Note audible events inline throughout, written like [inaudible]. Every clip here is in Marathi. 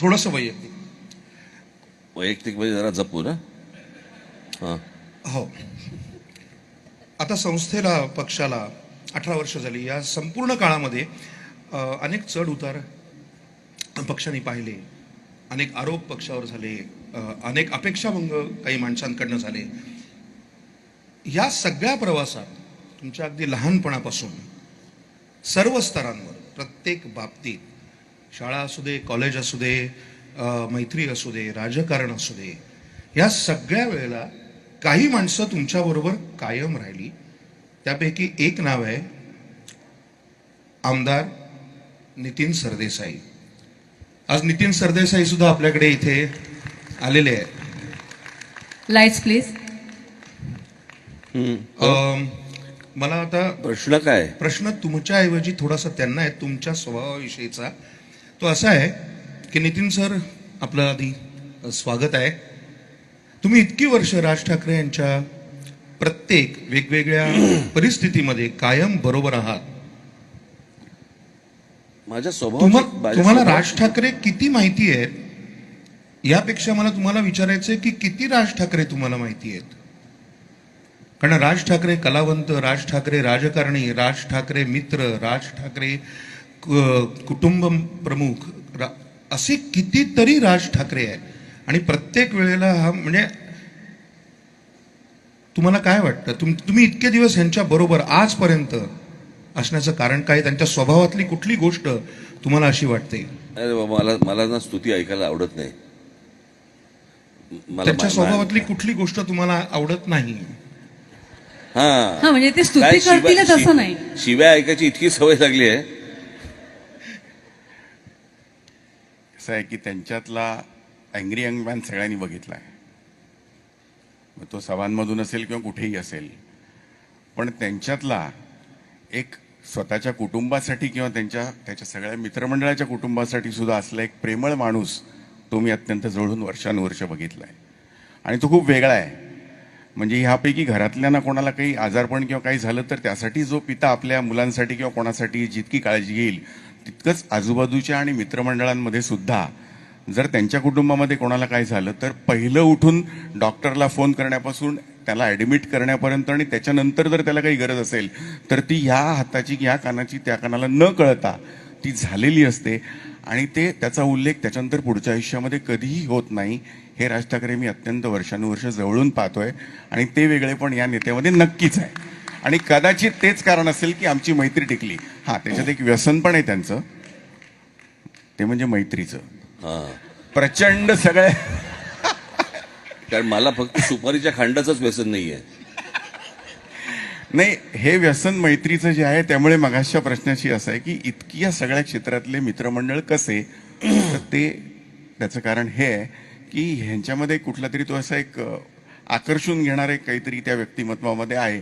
थोडंसं वैयक्तिक. वैयक्तिक म्हणजे जरा जपू ना? हां. हो. आता संस्थेला पक्षाला अठरा वर्ष झाली. या संपूर्ण काळामध्ये अनेक चढ उतार पक्षाने पाहिले. अनेक आरोप पक्षावर झाले. अनेक अपेक्षाभंग काही माणसांकडनं झाले. या सगळ्या प्रवासात तुमच्या अगदी लहानपणापासून सर्व स्तरांवर प्रत्येक बाबतीत शाळा असू दे कॉलेज असू दे मैत्री असू दे राजकारण असू दे या सगळ्या वेळेला काही माणसं तुमच्याबरोबर कायम राहिली. त्यापैकी एक नाव आहे आमदार नितीन सरदेसाई. आज नितीन सरदेसाई सुद्धा आपल्याकडे इथे आलेले आहेत. लाईट्स प्लीज अम, मला आता प्रश्न काय? प्रश्न तुमच्याऐवजी थोडासा त्यांना आहे तुमच्या स्वभावाविषयीचा. तो असा आहे की नितीन सर आपलं आधी स्वागत आहे. तुम्ही इतकी वर्ष राज ठाकरे यांच्या प्रत्येक वेगवेगळ्या [clears throat] परिस्थितीमध्ये कायम बरोबर आहात. माझ्या स्वभाव तुम्हाला राज ठाकरे किती माहिती आहेत? यापेक्षा मला तुम्हाला विचारायचं आहे की किती राज ठाकरे तुम्हाला माहिती आहेत? कारण राज ठाकरे कलावंत राज ठाकरे राजकारणी राज ठाकरे मित्र राज ठाकरे कुटुंब प्रमुख रा- असे कितीतरी राज ठाकरे आहे आणि प्रत्येक वेळेला हा म्हणजे तुम्हाला काय वाटतं? तुम तुम्ही इतके दिवस यांच्या बरोबर आजपर्यंत असण्याचं कारण काय? त्यांच्या स्वभावातली कुठली गोष्ट तुम्हाला अशी वाटते? मला मला ना स्तुती ऐकायला आवडत नाही. मला त्यांच्या स्वभावातली कुठली गोष्ट तुम्हाला आवडत नाही? हा. म्हणजे ते स्तुती करतीलच असं नाही. शिव्या ऐकायची इतकी सवय लागली आहे. असं आहे की त्यांच्यातला अँग्री यंग मॅन सगळ्यांनी बघितला आहे. मग तो सभांमधून असेल किंवा कुठेही असेल पण त्यांच्यातला एक स्वतःच्या कुटुंबासाठी किंवा त्यांच्या त्याच्या सगळ्या मित्रमंडळाच्या कुटुंबासाठी सुद्धा असला एक प्रेमळ माणूस तो मी अत्यंत जवळून वर्षानुवर्ष बघितला आहे आणि तो खूप वेगळा आहे. म्हणजे ह्यापैकी घरातल्यांना कोणाला काही आजारपण किंवा काही झालं तर त्यासाठी जो पिता आपल्या मुलांसाठी किंवा कोणासाठी जितकी काळजी घेईल तितकंच आजूबाजूच्या आणि मित्रमंडळांमध्ये सुद्धा जर त्यांच्या कुटुंबामध्ये कोणाला काय झालं तर पहिलं उठून डॉक्टरला फोन करण्यापासून त्याला ॲडमिट करण्यापर्यंत आणि त्याच्यानंतर जर त्याला काही गरज असेल तर ती ह्या हाताची ह्या कानाची त्या कानाला न कळता ती झालेली असते. आणि ते त्याचा उल्लेख त्याच्यानंतर पुढच्या आयुष्यामध्ये कधीही होत नाही हे राज ठाकरे मी अत्यंत वर्षानुवर्ष जवळून पाहतोय. आणि ते वेगळे पण या नेत्यामध्ये नक्कीच आहे. आणि कदाचित तेच कारण असेल की आमची मैत्री टिकली. हा त्याच्यात एक व्यसन पण आहे त्यांचं. ते म्हणजे मैत्रीचं. हा. प्रचंड सगळे कारण मला फक्त सुपारीच्या खांडाचंच व्यसन नाहीये. नाही हे व्यसन मैत्रीचं जे आहे त्यामुळे मगाशच्या प्रश्नाची असं आहे की इतकी या सगळ्या क्षेत्रातले मित्रमंडळ कसे तर ते त्याचं कारण हे आहे की ह्यांच्यामध्ये कुठला तरी तो असा एक आकर्षून घेणारे काहीतरी त्या व्यक्तिमत्वामध्ये आहे.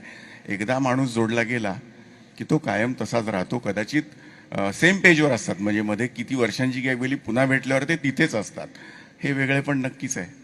एकदा माणूस जोडला गेला की तो कायम तसाच राहतो. कदाचित सेम पेजवर असतात. म्हणजे मध्ये किती वर्षांची गॅप गेली पुन्हा भेटल्यावर ते तिथेच असतात. हे वेगळे पण नक्कीच आहे.